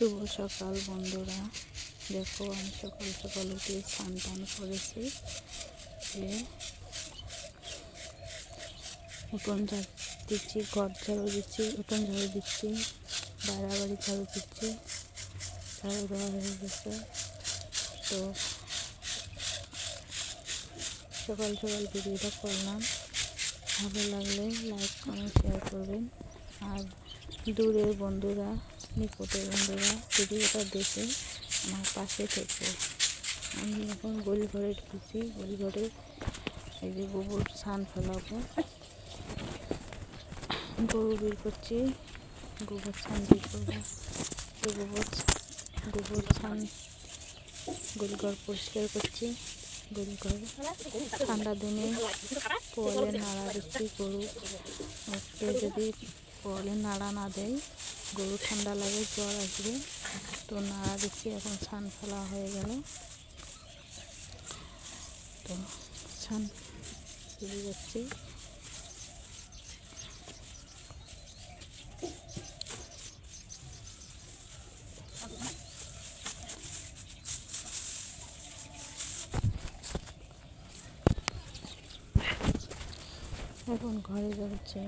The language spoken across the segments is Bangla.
শুভ সকাল, বন্ধুরা। দেখো, আমি সকাল সকাল উঠে স্নান টান করেছি। যে উঠোন ঝাড় দিচ্ছি, ঘর ঝাড়ু দিচ্ছি, উঠোন ঝাড়ু দিচ্ছি বাড়াবাড়ি ঝাড়ু দিচ্ছি, ঝাড়ু দেওয়া হয়ে গেছে। তো সকাল সকাল ভিডিওটা করলাম। ভালো লাগলে লাইক কমেন্ট শেয়ার করবেন। আর দূরের বন্ধুরা নিকটের বন্ধুরা ভিডিওটা দেখে আমার পাশে থেকে। আমি এখন গোল ঘরে ঢুকেছি গোল ঘরে এই যে গোবর ছান ফেলাবো। গরু বের করছি, গোবর ছান বের করব। তো গোবর গোবর ছান গোলঘর পরিষ্কার করছি। গোলঘর ঠান্ডা দিনে পোয়ালে নাড়া দিচ্ছি গরু। যদি পোয়ালে নাড়া না দেয় গরু ঠান্ডা লাগে, জ্বর আসবে। তো না দিচ্ছি এখন ছান ফেলা হয়ে গেল। তো ছান ফেলে যাচ্ছি। এখন ঘরে যাচ্ছে।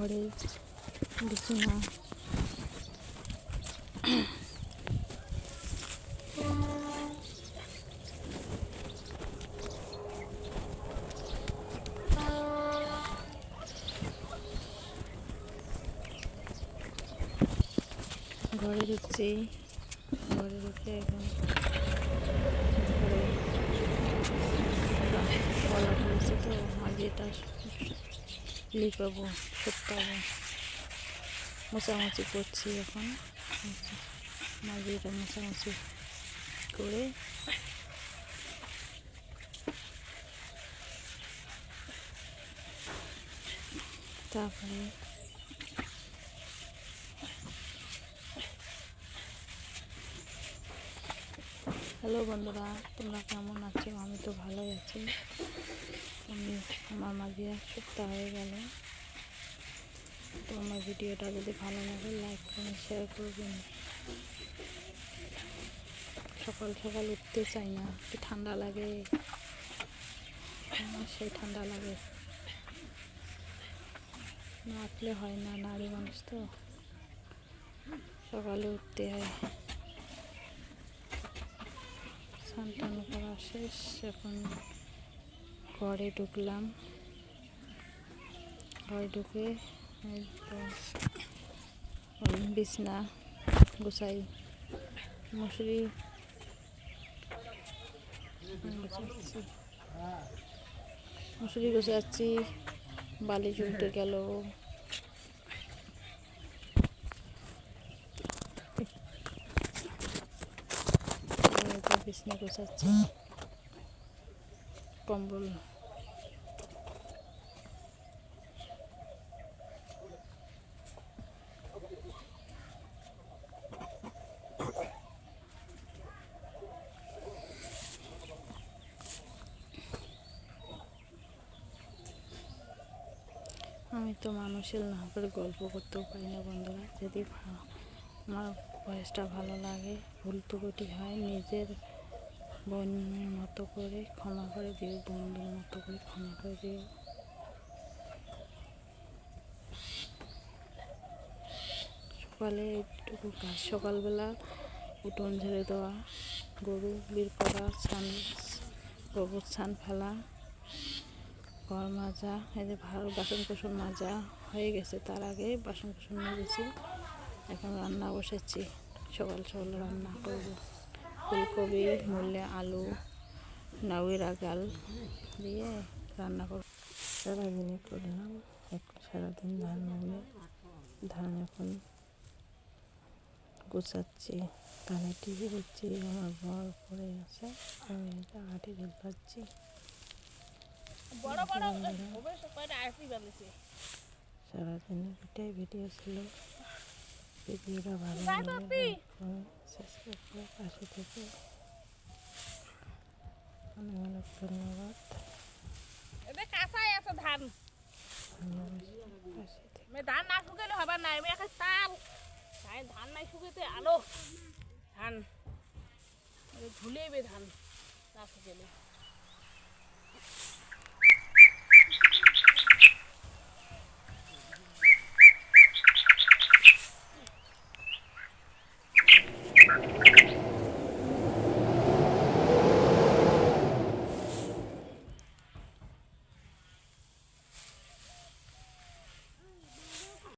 ঘরে বিছানা। ঘরে ঢুকছি। ঘরে ঢুকে এখন বলা পড়েছে তো আগে এটা লিপাবো সপ্তাহে মোছামুছি করছি এখন মাঝে এটা মোছামুছি করে তারপরে হ্যালো বন্ধুরা তোমরা কেমন আছো আমি তো ভালোই আছি আমি আমার এক সপ্তাহ হয়ে গেল। তো আমার ভিডিওটা যদি ভালো লাগে লাইক করুন শেয়ার করবেন। সকাল সকাল উঠতে চাই না, একটু ঠান্ডা লাগে। আমার সেই ঠান্ডা লাগে। না উঠলে হয় না, নারী মানুষ তো। সকালে উঠতে হয়। স্নান করা শেষ, এখন ঘরে ঢুকলাম। ঘরে ঢুকে বিছনা গুছাই। গুছাচ্ছি মশুরি গুছাচ্ছি বালিশ উল্টে গেল। বিছনা গুছাচ্ছি। কম্বল। আমি তো মানুষের না করে গল্প করতেও পারি না বন্ধুরা। যদি আমার বয়সটা ভালো লাগে, ভুল ত্রুটি হয়, নিজের বোনের মতো করে ক্ষমা করে দিও, বন্ধুর মতো করে ক্ষমা করে দিও। সকালে একটু কাজ সকালবেলা উঠোন ঝেড়ে দেওয়া, গরু বের করা, ছান গোবর ছান ফেলা, ঘর মাজা, এই যে ভালো বাসন কোসন মাজা হয়ে গেছে, তার আগে বাসন কোসন মেজেছি, এখন রান্না বসেছি, সকাল সকাল রান্না করব। ফুলকপি মূল্যে আলু নাউয়ের গাল দিয়ে রান্না করব। সারাদিনে করলাম এখন সারাদিন ধান নিয়ে ধান এখন গুছাচ্ছি। কানে টিভি দেখছি আমার বর পড়ে আছে আমি এটা আটি ঝোল পাচ্ছি। সারাদিন এটাই ভিডিও ছিল। ভিডিওটা ভালো যাই লাগলে বাপি। লাইক করুন সাবস্ক্রাইব করে পাশে থেকে। অনেক অনেক ধন্যবাদ। কাঁচাই আছে ধান। না শুকেলে হবার নাই আমি এখন তাই ধান নাই শুকাইতে আলো। ধান। ঝুলেইবে ধান না শুকাইলে।